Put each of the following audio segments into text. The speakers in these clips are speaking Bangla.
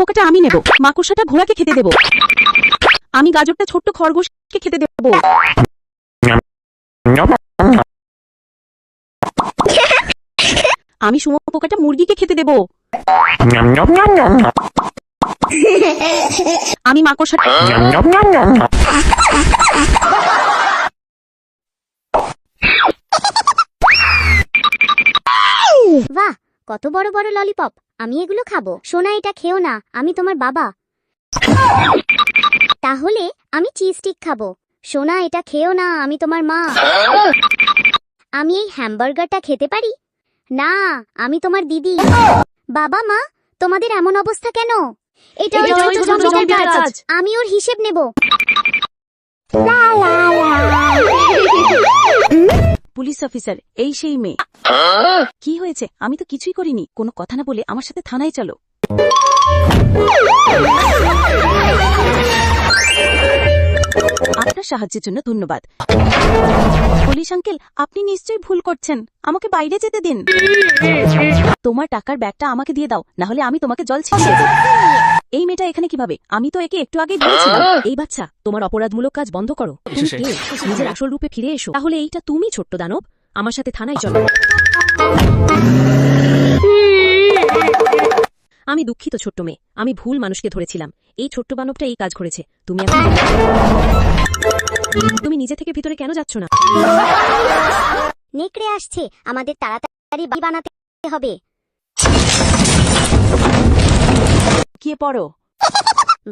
পোকাটা আমি নেব। মাকড়সাটা ঘোড়াকে খেতে দেব। আমি গাজরটা ছোট্ট খরগোশকে খেতে দেব। আমি সুমো পোকাটা মুরগিকে খেতে দেব। আমি মাকড়সা বাহ কত বড় বড় ললিপপ আমি এগুলো খাব। সোনা এটা খেও না আমি তোমার বাবা। তাহলে আমি চিজ স্টিক খাব। সোনা এটা খেও না আমি তোমার মা। আমি এই হ্যামবার্গারটা খেতে পারি? না আমি তোমার দিদি। বাবা মা তোমাদের এমন অবস্থা কেন? এটা। আমি ওর হিসেব নেব। পুলিশ অফিসার, এই সেই মেয়ে। কি হয়েছে? আমি তো কিছুই করিনি। কোনো কথা না বলে আমার সাথে থানায় চলো। আপনার সাহায্যের জন্য ধন্যবাদ। পুলিশ আঙ্কেল আপনি নিশ্চয়ই ভুল করছেন। আমাকে বাইরে যেতে দিন। তোমার টাকার ব্যাগটা আমাকে দিয়ে দাও না হলে আমি তোমাকে জল দেব। এই মেয়েটা এখানে কীভাবে? আমি তো একে একটু আগে দিয়েছিলাম এই বাচ্চা তোমার অপরাধমূলক কাজ বন্ধ করো। নিজের আসল রূপে ফিরে এসো। তাহলে এইটা তুমি ছোট্ট দানব। আমার সাথে থানায় চলো। আমি দুঃখিত ছোট্ট মেয়ে। আমি ভুল মানুষকে ধরেছিলাম। এই ছোট্ট বানবটা এই কাজ করেছে। তুমি এখন তুমি নিজে থেকে ভিতরে কেন যাচ্ছ না? নেকড়ে আসছে। আমাদের তাড়াতাড়ি বাড়ি বানাতে হবে। গিয়ে পড়ো।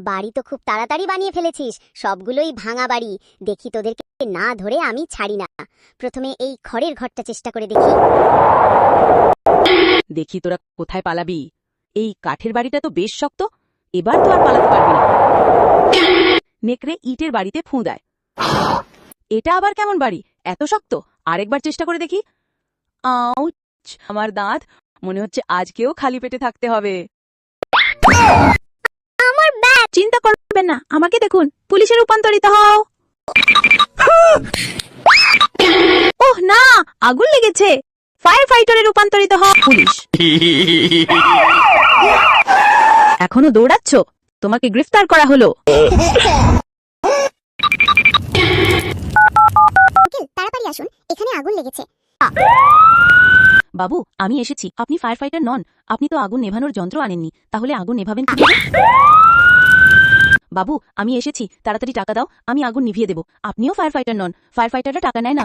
বাড়ি তো খুব তাড়াতাড়ি বানিয়ে ফেলেছিস। সবগুলোই ভাঙা বাড়ি। দেখি তোদেরকে না ধরে আমি ছাড়ি না। প্রথমে এই খড়ের ঘরটা চেষ্টা করে দেখি। দেখি তোরা কোথায় পালাবি। এই কাঠের বাড়িটা তো বেশ শক্ত। এবার তো আর পালাতে পারবি না। নেকড়ে ইটের বাড়িতে ফুঁ দেয়। এটা আবার কেমন বাড়ি? এত শক্ত? আরেকবার চেষ্টা করে দেখি। আমার দাঁত। মনে হচ্ছে আজকেও খালি পেটে থাকতে হবে। আমার চিন্তা করবেন না, আমাকে দেখুন। পুলিশে রূপান্তরিত হও। ওহ, না, আগুন লেগেছে। ফায়ার ফাইটারে রূপান্তরিত হও। পুলিশ। এখনও দৌড়াচ্ছ? তোমাকে গ্রেফতার করা হলো। তাড়াতাড়ি আসুন। এখানে আগুন লেগেছে। বাবু আমি এসেছি। আপনি ফায়ার ফাইটার নন। আপনি তো আগুন নেভানোর যন্ত্র আনেননি। তাহলে আগুন নেভাবেন? বাবু আমি এসেছি। তাড়াতাড়ি টাকা দাও। আমি আগুন নিভিয়ে দেব। আপনিও ফায়ার ফাইটার নন। ফায়ার ফাইটাররা টাকা নেয় না।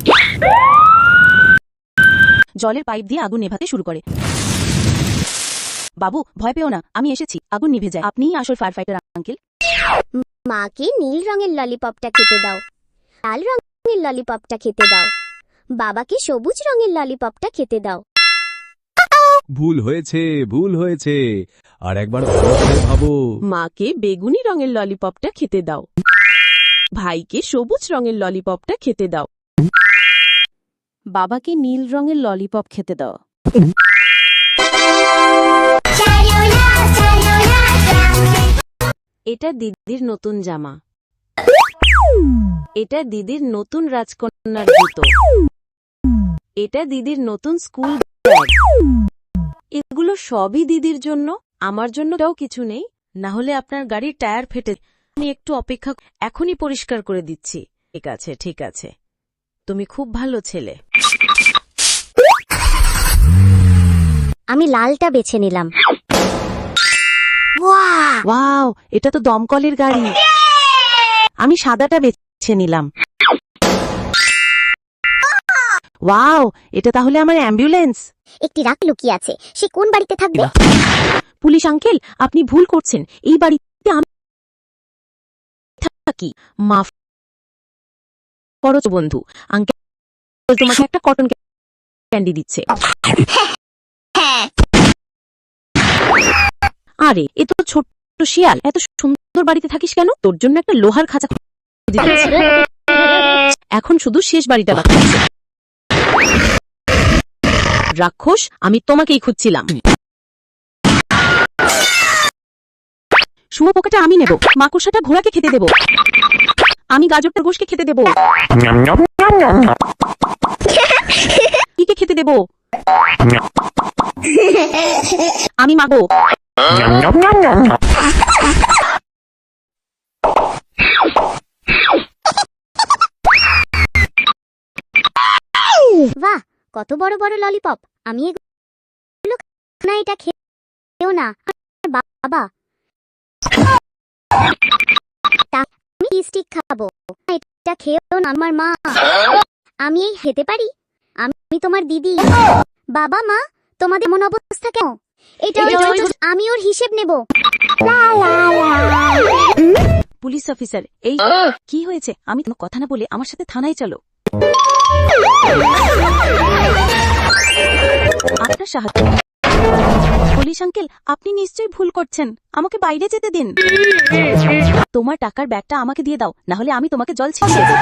জলের পাইপ দিয়ে আগুন নেভাতে শুরু করে। বাবু ভয় পেও না আমি এসেছি আগুন নিভে যায়। আপনিই আসল ফায়ার ফাইটার আঙ্কেল মাকে নীল রঙের ললিপপটা খেতে দাও। লাল রঙের ললিপপটা খেতে দাও। বাবাকে সবুজ রঙের ললিপপটা খেতে দাও। ভুল হয়েছে ভুল হয়েছে। আর একবার ভালো করে ভাবো। মাকে বেগুনি রঙের ললিপপটা খেতে দাও। ভাইকে সবুজ রঙের ললিপপটা খেতে দাও। বাবাকে নীল রঙের ললিপপ খেতে দাও। এটা দিদির নতুন জামা। এটা দিদির নতুন রাজকন্যার জুতো। এটা দিদির নতুন স্কুল ব্যাগ। এগুলো সবই দিদির জন্য, আমার জন্যটাও কিছু নেই না হলে আপনার গাড়ির টায়ার ফেটে আমি একটু অপেক্ষা এখনই পরিষ্কার করে দিচ্ছি। ঠিক আছে ঠিক আছে। তুমি খুব ভালো ছেলে। আমি লালটা বেছে নিলাম। ওয়াও এটা তো দমকলের গাড়ি। আমি সাদাটা বেছে নিলাম। ওয়াও এটা তাহলে আমার অ্যাম্বুলেন্স একটি রাখ লুকিয়ে আছে সে কোন বাড়িতে থাকবে? পুলিশ আঙ্কেল আপনি ভুল করছেন। এই বাড়িতে আমি থাকি। মাফ করো বন্ধু। আঙ্কেল তোমাকে একটা কটন ক্যান্ডি দিচ্ছে। আরে এ তো ছোট্ট শিয়াল। এত সুন্দর বাড়িতে থাকিস কেন? তোর জন্য একটা লোহার খাঁচা এখন শুধু শেষ বাড়িটা বাকি রাক্ষস আমি তোমাকেই খুঁজছিলাম। শুমো পোকাটা আমি নেব। মাকড়সাটা ঘোড়াকে খেতে দেব। আমি গাজরটা গোশকে খেতে দেব। কিকে খেতে দেব? আমি মাগো। বাহ, কত বড় বড় ললিপপ আমি না, এটা খেয়েও না। বাবা। আমি স্টিক খাব? এটা খেয়েও না, আমার মা। আমি এই খেতে পারি? আমি তোমার দিদি। বাবা মা তোমাদের মন অবস্থা কেন? এটা আমি ওর হিসেব নেব। পুলিশ অফিসার এই কি হয়েছে? আমি তোমার কথা না বলে আমার সাথে থানায় চলো। আপনার সাহায্য পুলিশ আঙ্কেল আপনি নিশ্চয়ই ভুল করছেন। আমাকে বাইরে যেতে দিন। তোমার টাকার ব্যাগটা আমাকে দিয়ে দাও না হলে আমি তোমাকে জল ছিটিয়ে দেব।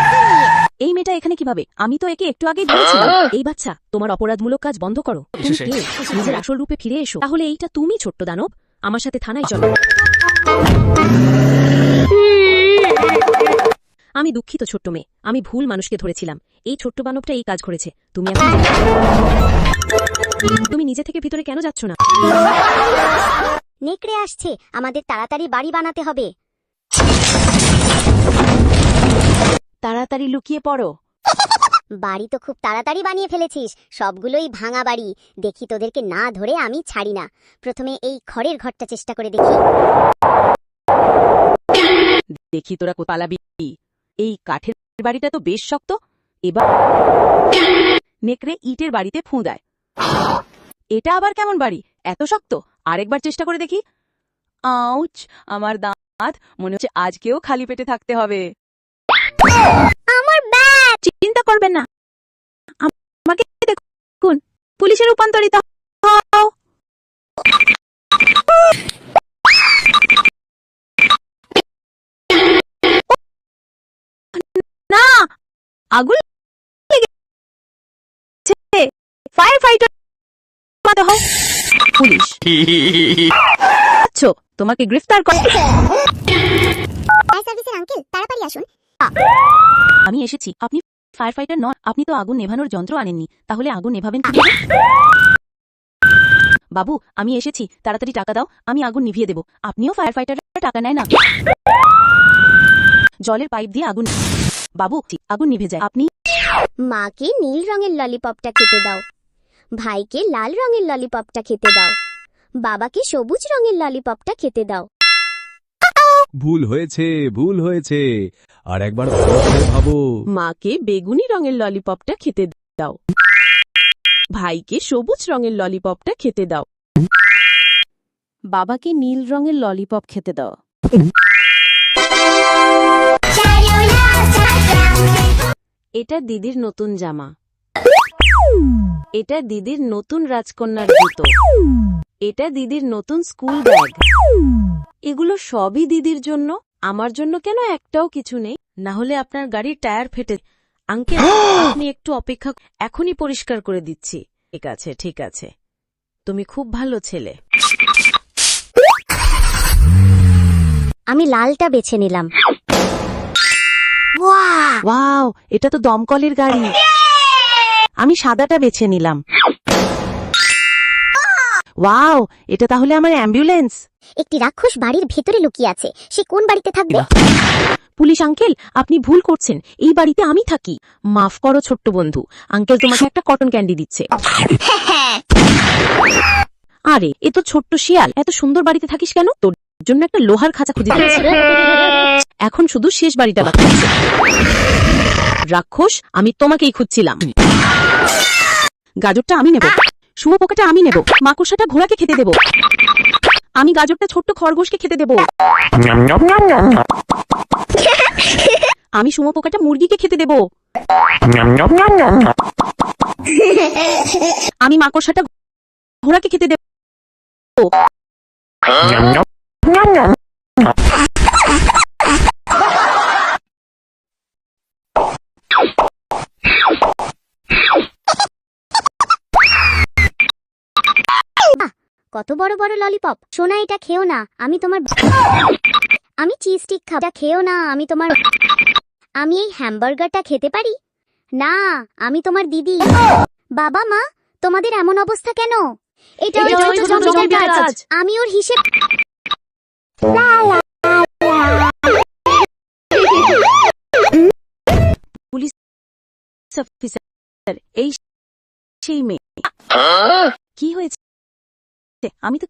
এই মেয়েটা এখানে কীভাবে? আমি তো একে একটু আগেই ধরেছিলাম। এই বাচ্চা তোমার অপরাধমূলক কাজ বন্ধ করো। নিজের আসল রূপে ফিরে এসো। তাহলে এইটা তুমি ছোট্ট দানব। আমার সাথে থানায় চলো। আমি দুঃখিত ছোট্ট মেয়ে। আমি ভুল মানুষকে ধরেছিলাম। এই ছোট্ট বানবটা এই কাজ করেছে। তুমি এখন। তুমি নিজে থেকে ভিতরে কেন যাচ্ছ না? নেকড়ে আসছে আমাদের তাড়াতাড়ি বাড়ি বানাতে হবে। তাড়াতাড়ি লুকিয়ে পড়ো। বাড়ি তো খুব তাড়াতাড়ি বানিয়ে ফেলেছিস সবগুলোই ভাঙা বাড়ি। দেখি তোদেরকে না ধরে আমি ছাড়ি না। প্রথমে এই খড়ের ঘরটা চেষ্টা করে দেখি। দেখি তোরা পালাবি। এই কাঠের বাড়িটা তো বেশ শক্ত। এবার নেকড়ে ইটের বাড়িতে ফুঁ দেয় এটা আবার কেমন বাড়ি? এত শক্ত? আরেকবার চেষ্টা করে দেখি। আউচ আমার দাঁত। মনে হচ্ছে আজকেও খালি পেটে থাকতে হবে। আমার ব্যাগ চিন্তা করবেন না। আমাকে দেখুন। পুলিশে রূপান্তরিত হও। না! আগুন ফায়ার ফাইটার মাতে হও পুলিশ। আচ্ছা তোমাকে গ্রেফতার কর ফায়ার সার্ভিসের আঙ্কেল তাড়াতাড়ি আসুন। আমি এসেছি। আপনি ফায়ার ফাইটার নন আপনি তো আগুন নেভানোর যন্ত্র আনেননি। তাহলে আগুন নেভাবেন কি বাবু আমি এসেছি। তাড়াতাড়ি টাকা দাও আমি আগুন নিভিয়ে দেব। আপনিও ফায়ার ফাইটার টাকা নেয় না। জলের পাইপ দিয়ে আগুন বাবু আগুন নিভে যায়। আপনি মাকে নীল রঙের ললিপপটা খেতে দাও। ভাইকে লাল রঙের ললিপপটা খেতে দাও। বাবাকে সবুজ রঙের ললিপপটা খেতে দাও। ভুল হয়েছে ভুল হয়েছে। আর একবার ভালো করে ভাবো। মাকে বেগুনি রঙের ললিপপটা খেতে দাও। ভাইকে সবুজ রঙের ললিপপটা খেতে দাও। বাবাকে নীল রঙের ললিপপ খেতে দাও। এটা দিদির নতুন জামা। এটা দিদির নতুন রাজকন্যার জুতো। এটা দিদির নতুন স্কুল ব্যাগ। এগুলো সবই দিদির জন্য। আমার জন্য কেন একটাও কিছু নেই? না হলে আপনার গাড়ির টায়ার ফেটে আঙ্কেল আপনি একটু অপেক্ষা এখনই পরিষ্কার করে দিচ্ছি। ঠিক আছে ঠিক আছে। তুমি খুব ভালো ছেলে। আমি লালটা বেছে নিলাম। ওয়াও এটা তো দমকলের গাড়ি। আমি সাদাটা বেছে নিলাম। ওয়াও এটা তাহলে আমার অ্যাম্বুলেন্স। একটি রাক্ষস বাড়ির ভেতরে লুকিয়ে আছে। সে কোন বাড়িতে থাকবে? পুলিশ আঙ্কেল আপনি ভুল করছেন। এই বাড়িতে আমি থাকি। মাফ করো ছোট্ট বন্ধু। আঙ্কেল তোমাকে একটা কটন ক্যান্ডি দিচ্ছে। আরে এ তো ছোট্ট শিয়াল। এত সুন্দর বাড়িতে থাকিস কেন? তোর জন্য একটা লোহার খাঁচা খুঁজে দিয়েছি এখন শুধু শেষ বাড়িটা বাকি রাক্ষস আমি তোমাকেই খুঁজছিলাম। গাজরটা আমি নেব। শুয়োপোকাটা আমি নেব। মাকড়সাটা ঘোড়াকে খেতে দেব। আমি গাজরটা ছোট্ট খরগোশকে খেতে দেব। আমি শুয়োপোকাটা মুরগিকে খেতে দেব। আমি মাকড়সাটা ঘোড়াকে খেতে দেব। কত বড় বড় ললিপপ সোনা এটা খেও না। আমি তোমার আমি চিজ স্টিক খাব। খেও না। আমি তোমার আমি এই হ্যামবার্গারটা খেতে পারি? না আমি তোমার দিদি। বাবা মা তোমাদের এমন অবস্থা কেন? এটা। আমি ওর হিসেব পুলিশ অফিসার এই সেই মেয়ে। কি হয়েছে? আমি তো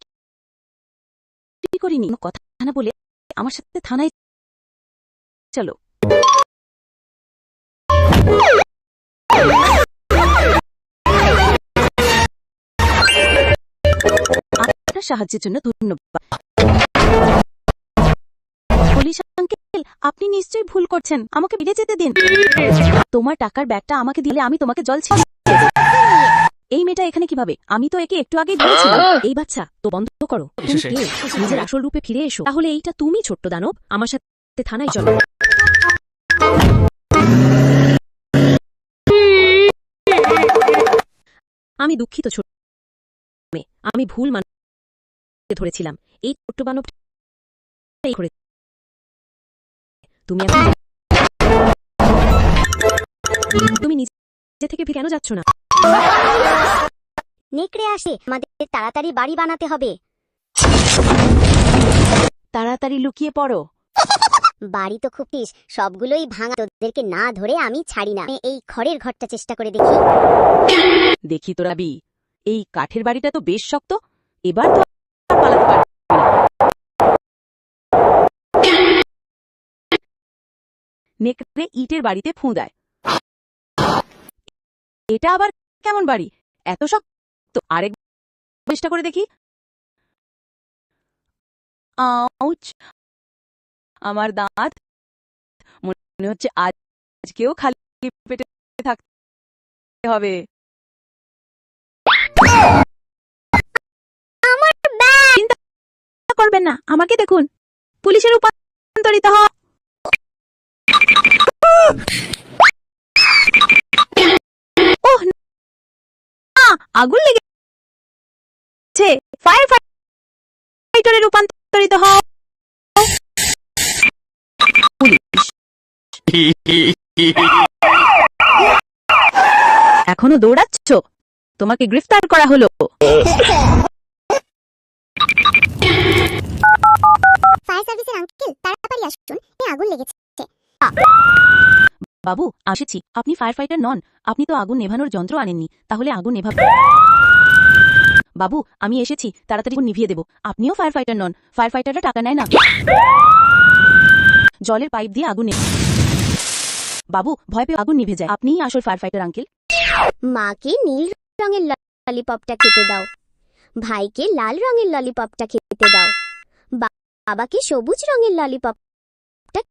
কি করিনি। কথা না বলে আমার সাথে থানায় চলো। আপনার সাহায্যের জন্য ধন্যবাদ। আপনি নিশ্চয়ই ভুল করছেন। আমাকে বেরিয়ে যেতে দিন। তোমার টাকার ব্যাগটা আমাকে দিলে আমি তোমাকে জল দেব। এই মেয়েটা এখানে কীভাবে? আমি তো একে একটু আগে ধরেছিলাম। এই বাচ্চা তো বন্ধ করো। তুমি কে? নিজের আসল রূপে ফিরে এসো। তাহলে এইটা তুমি ছোট্ট দানব। আমার সাথে থানায় চলো। আমি দুঃখিত ছোট। আমি ভুল মানুষকে ধরেছিলাম। এই ছোট্ট বানব তুমি তুমি নিজে থেকে কেন যাচ্ছ না? নেকড়ে আসে আমাদের তাড়াতাড়ি বাড়ি বানাতে হবে। তাড়াতাড়ি লুকিয়ে পড়ো। বাড়ি তো খুব পিস সবগুলোই ভাঙা তোদেরকে না ধরে আমি ছাড়ি না। এই খড়ের ঘরটা চেষ্টা করে দেখি। দেখি তোরা বি এই কাঠের বাড়িটা তো বেশ শক্ত এবার তো পালাতে পারবি নেকড়ে ইটের বাড়িতে ফুঁ দেয় এটা আবার কেমন বাড়ি? এত শক্ত? আরেক চেষ্টা করে দেখি। আউচ! আমার দাঁত মনে হচ্ছে আজকেও খালি পেটে থাকতে হবে। করবেন না আমাকে দেখুন। পুলিশের রূপান্তরিত হ আগুন লেগেছে ফায়ার ফাইটারে রূপান্তরিত হ এখনও দৌড়াচ্ছ? তোমাকে গ্রেফতার করা হলো। ফায়ার সার্ভিসের আঙ্কেল তাড়াতাড়ি আসুন। এই আগুন লেগেছে। বাবু, আসেছি। আপনি ফায়ার ফাইটার নন। আপনি তো আগুন নেভানোর যন্ত্র আনেননি। তাহলে আগুন নেভাবে। বাবু, আমি এসেছি। তাড়াতাড়ি নিভিয়ে দেব। আপনিও ফায়ার ফাইটার নন। ফায়ার ফাইটাররা টাকা নেয় না। জলের পাইপ দিয়ে আগুন বাবু, ভয় পেয়ে আগুন নিভে যায়। আপনিই আসল ফায়ার ফাইটার আঙ্কেল মাকে নীল রঙের ললিপপটা খেতে দাও। ভাইকে লাল রঙের ললিপপটা খেতে দাও। বাবাকে সবুজ রঙের ললিপপটা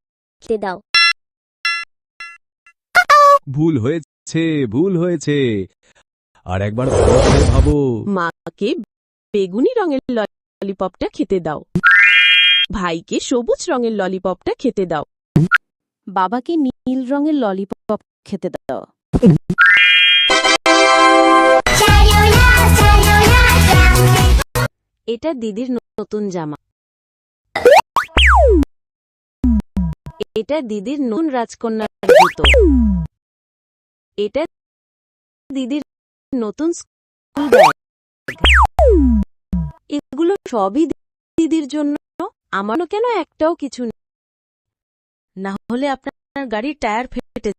খেতে দাও। ভুল হয়েছে ভুল হয়েছে। আর একবার ভাবো। মাকে বেগুনি রঙের ললিপপটা খেতে দাও। ভাইকে সবুজ রঙের ললিপপটা খেতে দাও। বাবাকে নীল রঙের ললিপপ খেতে দাও। এটা দিদির নতুন জামা। এটা দিদির নতুন রাজকন্যার জুতো। এটা দিদির নতুন স্কুল ব্যাগ। এগুলো সবই দিদির জন্য। আমারও কেন একটাও কিছু নেই? না হলে আপনার গাড়ির টায়ার ফেটে।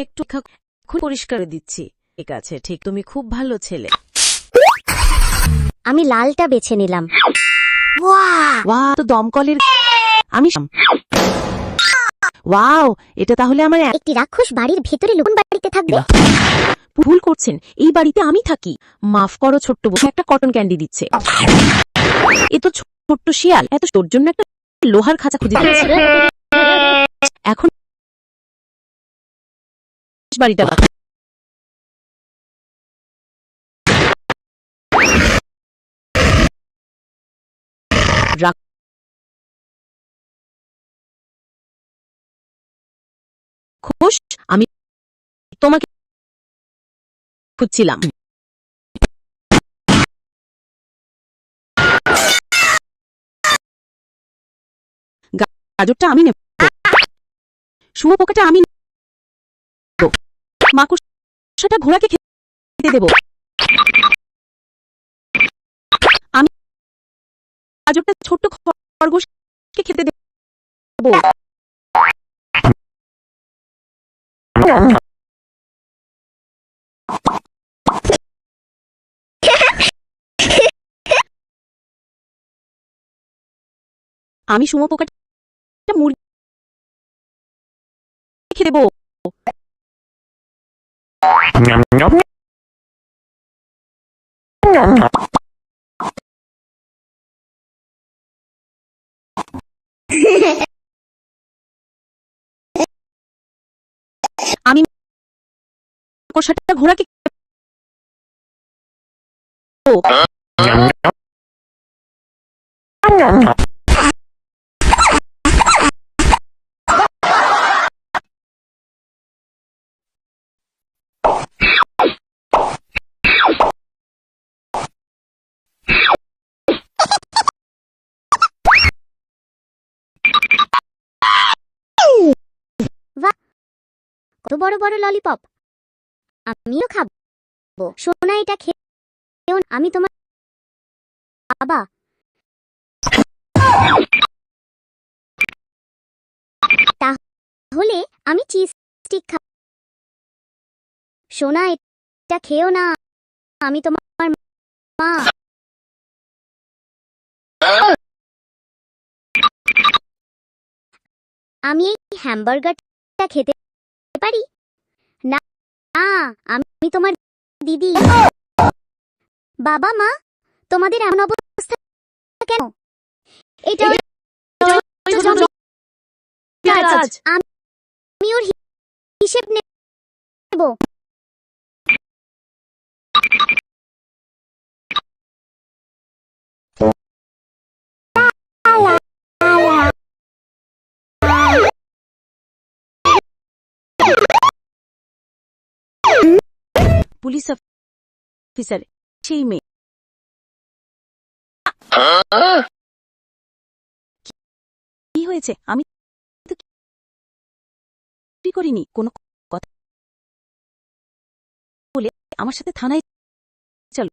একটু খা- এখন পরিষ্কার দিচ্ছি। ঠিক আছে ঠিক। তুমি খুব ভালো ছেলে। আমি লালটা বেছে নিলাম। ওয়া তো দমকলের আমি ওয়াও এটা তাহলে আমার একটি রাক্ষস বাড়ির ভেতরে লুকন বাড়িতে থাকবে। ভুল করছেন এই বাড়িতে আমি থাকি। মাফ করো ছোট্ট বউ একটা কটন ক্যান্ডি দিচ্ছে। এ তো ছোট্ট শিয়াল এত তোর জন্য একটা লোহার খাঁচা খুঁজে দিচ্ছে এখন বাড়িটা। রাখ- খোশ, আমি তোমাকে খুঁজছিলাম। গাজরটা আমি নেব। শুভ পোকাটা আমি নেব। ঘোড়াকে খেতে দেব। আমি একটা ছোট্ট খরগোশকে খেতে দেব। আমি সুমো পোকাটা মুরগি খেতে দেবো। ঘোড়াকে বড় বড় ললিপপ। আমিও খাব। সোনা, এটা খেয়েও। আমি তোমার বাবা। তাহলে আমি চিজ স্টিক খাব। সোনা, এটা খেয়েও না। আমি তোমার মা। আমি এই হ্যামবার্গারটা খেতে পারি? আমি তোমার দিদি। বাবা মা তোমাদের এমন অবস্থা কেন? এটা আমি ওর হিসেব নেব। পুলিশ অফিসার, সেই মেয়ে। কি হয়েছে? আমি কি করিনি, কোনো কথা বলে আমার সাথে থানায় চলো।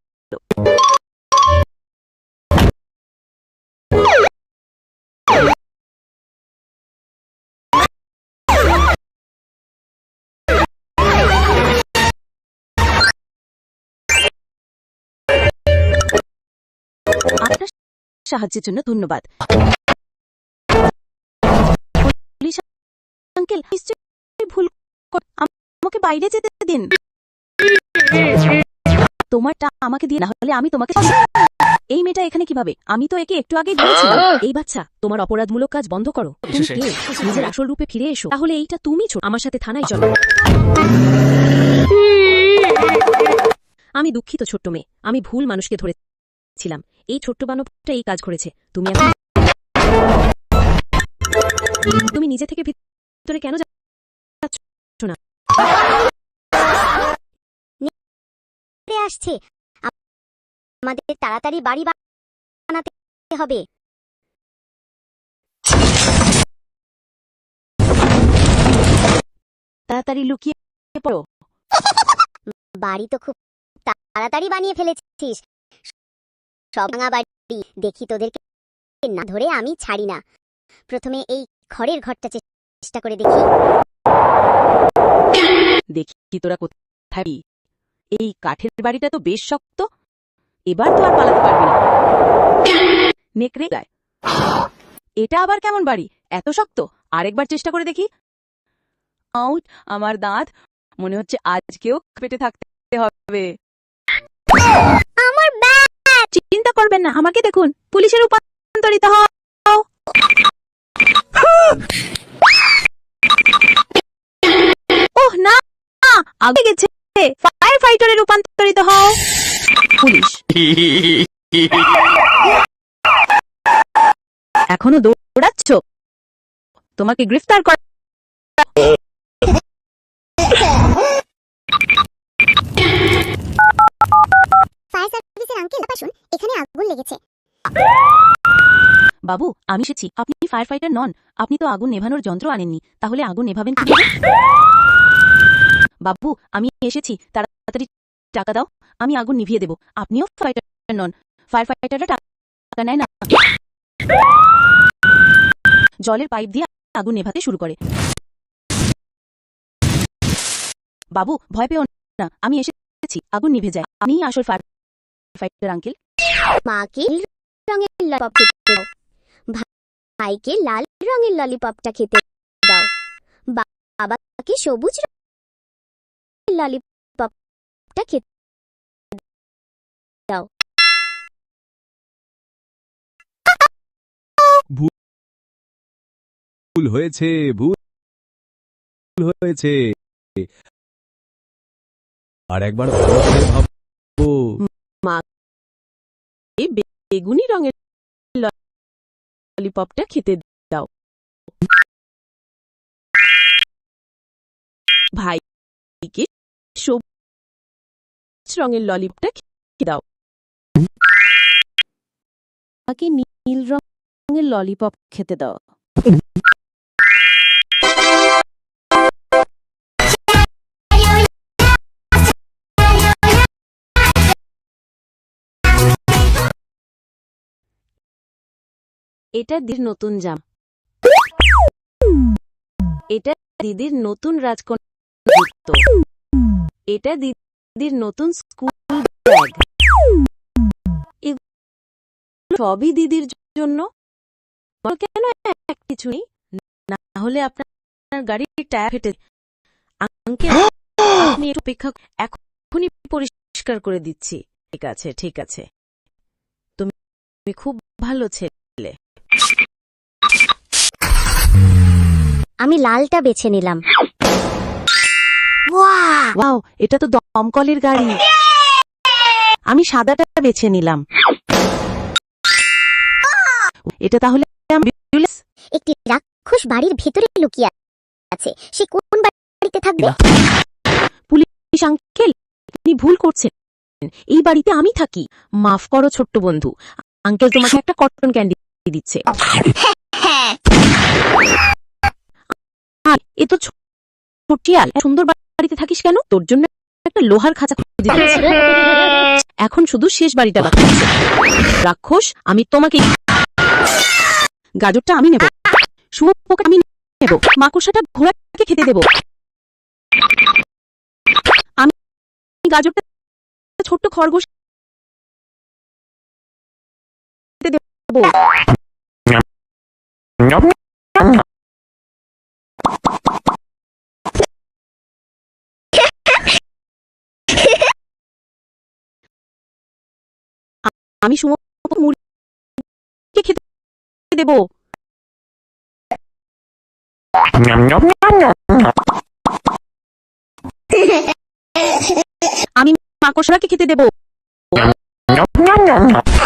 সাহায্যের জন্য ধন্যবাদ। পুলিশ আঙ্কেল নিশ্চয়ই ভুল আমাকে বাইরে যেতে দিন। তোমারটা আমাকে দিয়ে না হলে আমি তোমাকে এই মেয়েটা এখানে কীভাবে? আমি তো একে একটু আগেই ধরেছিলাম। এই বাচ্চা তোমার অপরাধমূলক কাজ বন্ধ করো। তুমি কে? নিজের আসল রূপে ফিরে এসো। তাহলে এইটা তুমি ছোট আমার সাথে থানায় চলো। আমি দুঃখিত ছোট্ট মেয়ে। আমি ভুল মানুষকে ধরেছিলাম এই ছোট্ট বানরটা এই কাজ করেছে। তুমি তুমি নিজে থেকে ভিতরে কেন যাচ্ছ না? আসছে? আমাদের তাড়াতাড়ি বাড়ি বানাতে হবে। তাড়াতাড়ি লুকিয়ে পড়ো। বাড়ি তো খুব তাড়াতাড়ি বানিয়ে ফেলেছিস। সব ভাঙা বাড়ি। দেখি তোদেরকে না ধরে আমি ছাড়ি না। প্রথমে এই খড়ের ঘরটা চেষ্টা করে দেখি। দেখি তোরা কোথায়? এই কাঠের বাড়িটা তো বেশ শক্ত। এবার তো আর পালাতে পারবি না। নেকড়ে গায় এটা আবার কেমন বাড়ি? এত শক্ত? আরেকবার চেষ্টা করে দেখি। আউট আমার দাঁত। মনে হচ্ছে আজকেও পেটে থাকতে হবে। চিন্তা করবেন না, আমাকে দেখুন। পুলিশের রূপান্তরিত হও। ওহ, না, আগে গেছে। ফায়ার ফাইটারে রূপান্তরিত হও। পুলিশ। এখনও দৌড়াচ্ছ? তোমাকে গ্রেফতার কর শুন এখানে আগুন লেগেছে। বাবু, আমি এসেছি। আপনি ফায়ার ফাইটার নন। আপনি তো আগুন নেভানোর যন্ত্র আনেননি। তাহলে আগুন নেভাবেন বাবু, আমি এসেছি। তাড়াতাড়ি টাকা দাও। আমি আগুন নিভিয়ে দেব। আপনিও ফাইটার নন। ফায়ার ফাইটাররা টাকা নেয় না। জলের পাইপ দিয়ে আগুন নেভাতে শুরু করে। বাবু, ভয় পেও না। আমি এসেছি। আগুন নিভে যায়। আমি আসল ফায়ার ফাইটার আঙ্কেল মাকে রঙের ললিপপ খেতে দাও ভাইকে লাল রঙের ললিপপটা খেতে দাও বাবাকে সবুজ ললিপপটা খেতে দাও ভুল হয়েছে ভুল হয়েছে আর একবার ভালো করে ভাবো বেগুনি রঙের ললিপপটা খেতে দাও। ভাইকে সবুজ রঙের ললিপপটা খেতে দাও। নীল রঙের ললিপপ খেতে দাও। এটা দিদির নতুন জাম। এটা দিদির নতুন রাজকন্যা এটা দিদির নতুন স্কুল ব্যাগ। সবই দিদির জন্য। কেন এক কিছু নেই? না হলে আপনার গাড়ির টায়ার ফেটে আঙ্কেল, আপনি একটু অপেক্ষা এখনই পরিষ্কার করে দিচ্ছি। ঠিক আছে ঠিক আছে। তুমি খুব ভালো ছেলে। আমি লালটা বেছে নিলাম। ওয়াও! এটা তো দমকলের গাড়ি। আমি সাদাটা বেছে নিলাম। এটা তাহলে? একটি রাক্ষস বাড়ির ভেতরে লুকিয়ে আছে। সে কোন বাড়িতে থাকবে? পুলিশ আঙ্কেল আপনি ভুল করছেন। এই বাড়িতে আমি থাকি। মাফ করো ছোট্ট বন্ধু। আঙ্কেল তোমাকে একটা কটন ক্যান্ডি দিচ্ছে। এ তো ছোটিয়াল। সুন্দর বাড়িতে থাকিস কেন? তোর জন্য একটা লোহার খাঁচা এখন শুধু শেষ বাড়িটা বাকি রাক্ষস, আমি তোমাকে গাজরটা আমি নেব। শুয়োপোকা আমি নেব। মাকড়সাটা ঘোড়াকে খেতে দেব। আমি গাজরটা ছোট্ট খরগোশ আমি মুরগিকে খেতে দেব। আমি মাকড়সাকে খেতে দেব।